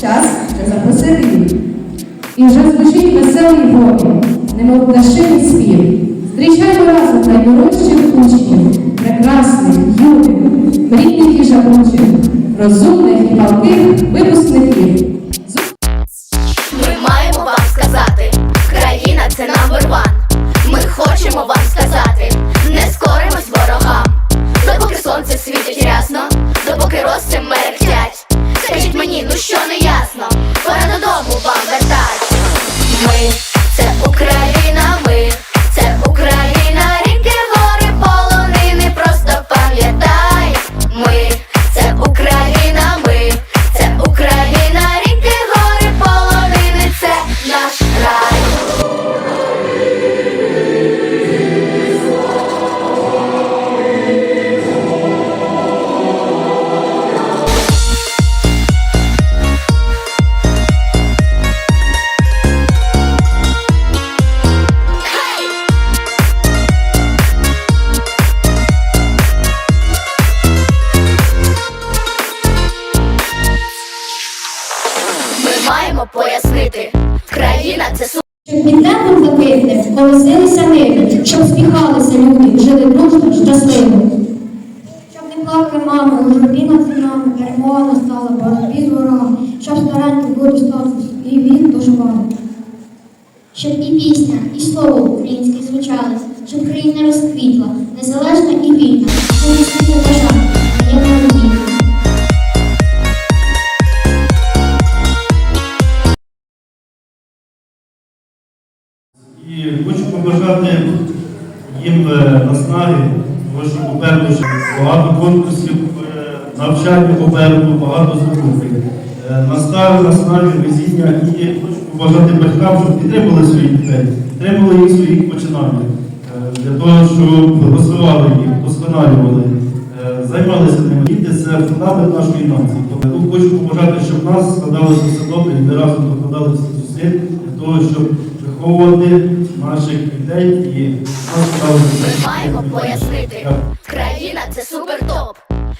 час вже запросити їх. І вже звучить веселий гомін, немов пташиний спів. Зустрічаємо разом найдорожчих учнів, прекрасних, юних, мрійних і жагучих, розумних і палких випускників. Щоб сміхалися люди, жили дружно, щасливо. Щоб не плакали мами, у журбі над нами, перемога настала, боротьбі з ворогами, щоб старенький був достатку, і він доживав. Щоб і пісня, і слово українське звучали, щоб країна розквітла, незалежна і вільна, щоб світло бажання, е, навчання попереду, багато. Е, Настави, наснаги, везіння і хочу побажати батькам, щоб підтримали своїх дітей, підтримали їх своїх починаннях, е, для того, щоб розвивали їх, вдосконалювали, е, займалися ними. Діти це фундамент нашої нації. Тут хочу побажати, щоб в нас складалося все добре, і ми разом докладали всі зусиль для того, щоб виховувати наших дітей і нас. Маємо пояснити, країна це супер топ.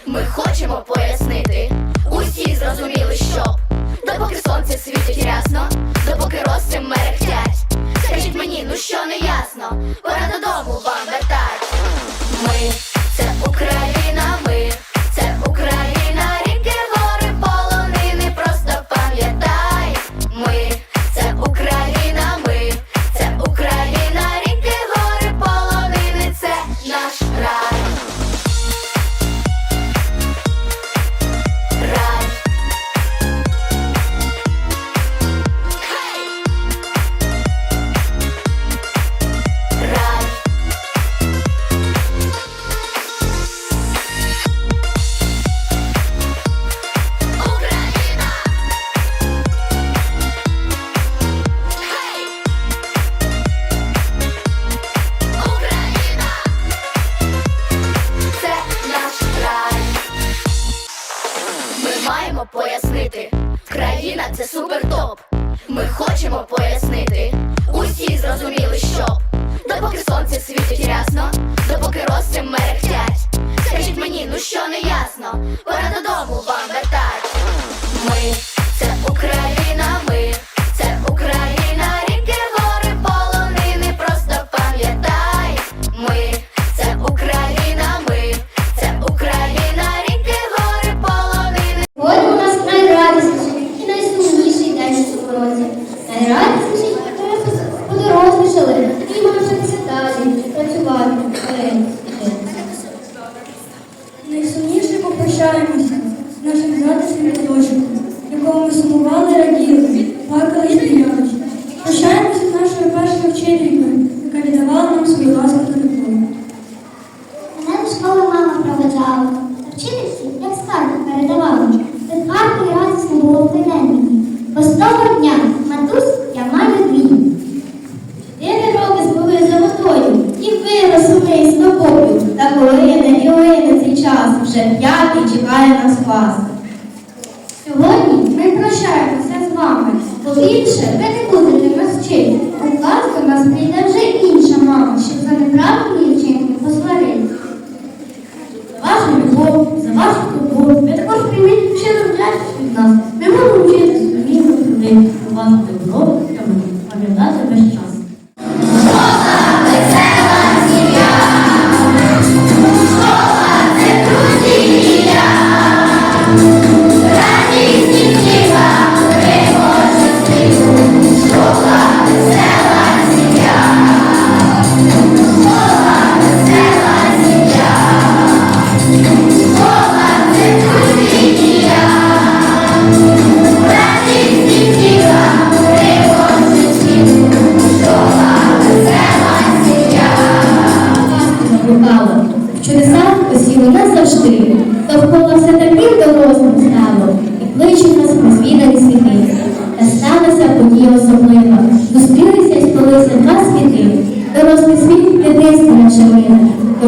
Ми хочемо пояснити. Усі зрозуміли, що допоки сонце світить рясно, допоки пояснити, країна це супер топ. Ми хочемо пояснити. Усі зрозуміли, що допоки сонце світить рясно, допоки роси мерехтять. Скажіть мені, ну що не ясно, пора додому вам вертать. Вчителькою, яка віддавала нам свою ласку та любов. Мене до школи мама проведжала, та вчительці, як скарб, передавала. Від гарно і радісно було в. Бо з того дня, матусь, я маю дві. Чотири роки збули за водою, і виросу з тобою. Та коли не ділили цей час, вже п'ятий чекає нас клас. Сьогодні ми прощаємося з вами, бо більше ви не будете нас. Нас прийде вже інша мама, щоб за неправильні вчинки посварити.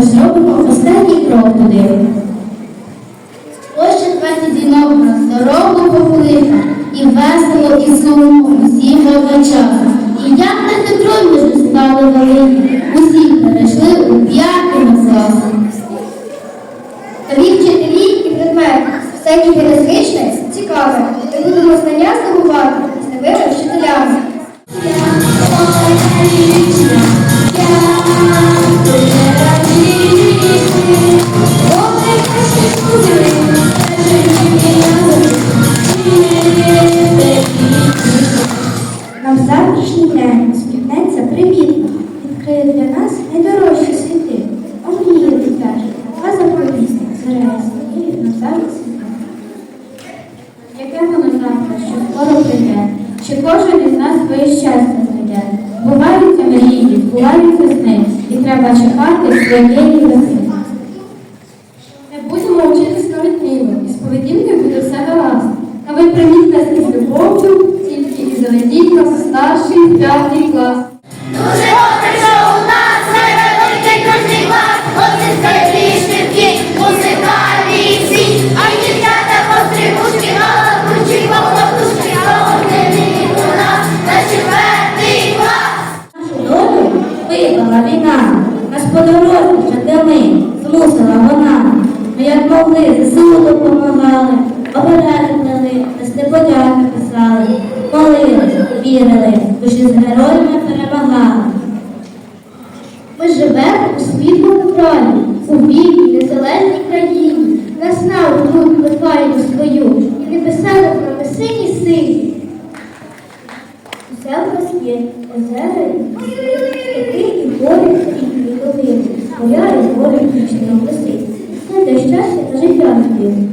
Миле, зробимо робимо останній крок туди. Ось четвертий дінок на дорогу поклика, і весело, і сумно усім одночасно. І як на Петро вже стали великі, усі перейшли у п'ятий клас. Нові вчителі і предмети, все ніби чи кожен із нас своє щастя знайде. Буваються мрії, буваються сни, і треба чекати своєї весни. Не будемо вчитись навітніво, і з поведінки буде все гаразд. Та ви прийміть нас із любов'ю, тільки і заведіть нас старший п'ятий клас. Світлому у вільній незалежній країні. Нас науку тут плекаємо свою і небеса писали про весенні сині. Усе в нас є озера, і степи, і гори, і долини. Моя і гори вічні обласи. Це те щастя та життя тобі.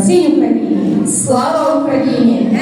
Всій Україні. Слава Україні!